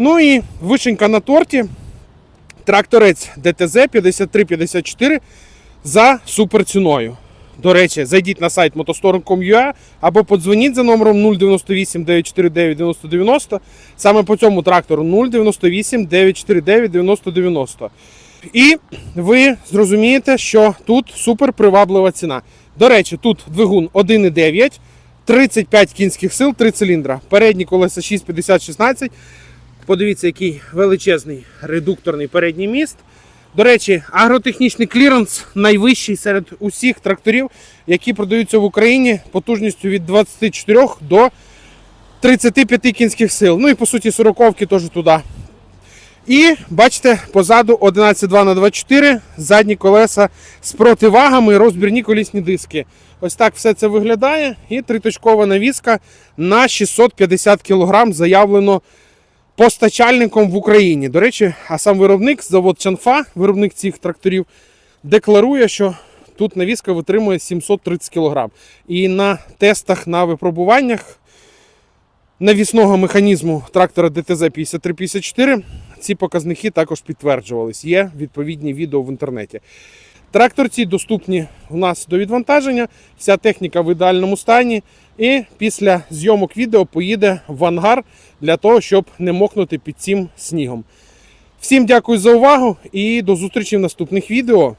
Ну і вишенька на торті. Тракторець ДТЗ 5354 за суперціною. До речі, зайдіть на сайт motostoron.com.ua або подзвоніть за номером 098 949 9090. Саме по цьому трактору 098 949 9090. І ви зрозумієте, що тут супер приваблива ціна. До речі, тут двигун 1,9, 35 кінських сил, 3 циліндра. Передні колеса 650-16. Подивіться, який величезний редукторний передній міст. До речі, агротехнічний кліренс найвищий серед усіх тракторів, які продаються в Україні потужністю від 24 до 35 кінських сил. Ну і по суті 40-ки теж туди. І бачите, позаду 11.2 на 24 задні колеса з противагами, розбірні колісні диски. Ось так все це виглядає. І триточкова навіска на 650 кг заявлено постачальником в Україні. До речі, а сам виробник, завод Чанфа, виробник цих тракторів, декларує, що тут навіска витримує 730 кг. І на тестах на випробуваннях навісного механізму трактора ДТЗ 5354 ці показники також підтверджувались. Є відповідні відео в інтернеті. Тракторці доступні у нас до відвантаження, вся техніка в ідеальному стані. І після зйомок відео поїде в ангар для того, щоб не мокнути під цим снігом. Всім дякую за увагу і до зустрічі в наступних відео.